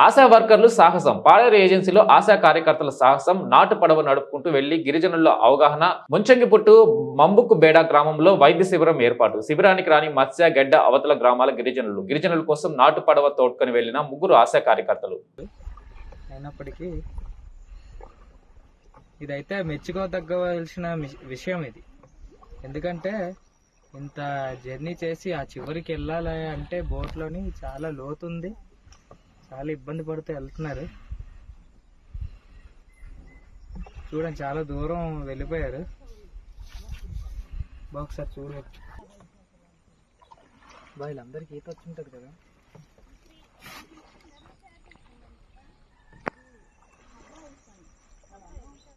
ఆశా వర్కర్లు సాహసం. పాడేరు ఏజెన్సీలో ఆశా కార్యకర్తల సాహసం నాటు పడవ నడుపుకుంటూ వెళ్ళి గిరిజనుల్లో అవగాహన. ముంచంగిపుట్టు మంబుకు బేడ గ్రామంలో వైద్య శిబిరం ఏర్పాటు. శిబిరానికి రాని మత్స్య గడ్డ అవతల గ్రామాల గిరిజనులు. గిరిజనుల కోసం నాటు పడవ తోడ్కొని వెళ్ళిన ముగ్గురు ఆశా కార్యకర్తలు. అయినప్పటికీ ఇదైతే మెచ్చుకోదగ్గవలసిన మిష- విషయం ఇది. ఎందుకంటే ఇంత జర్నీ చేసి ఆ చివరికి వెళ్ళాలి అంటే బోట్లోని చాలా లోతుంది. చాలా ఇబ్బంది పడుతూ వెళ్తున్నారు. చూడండి చాలా దూరం వెళ్ళిపోయారు. బాగుసారి ఒకసారి చూడవచ్చు వీళ్ళందరికీ ఈత వచ్చి ఉంటుంది కదా.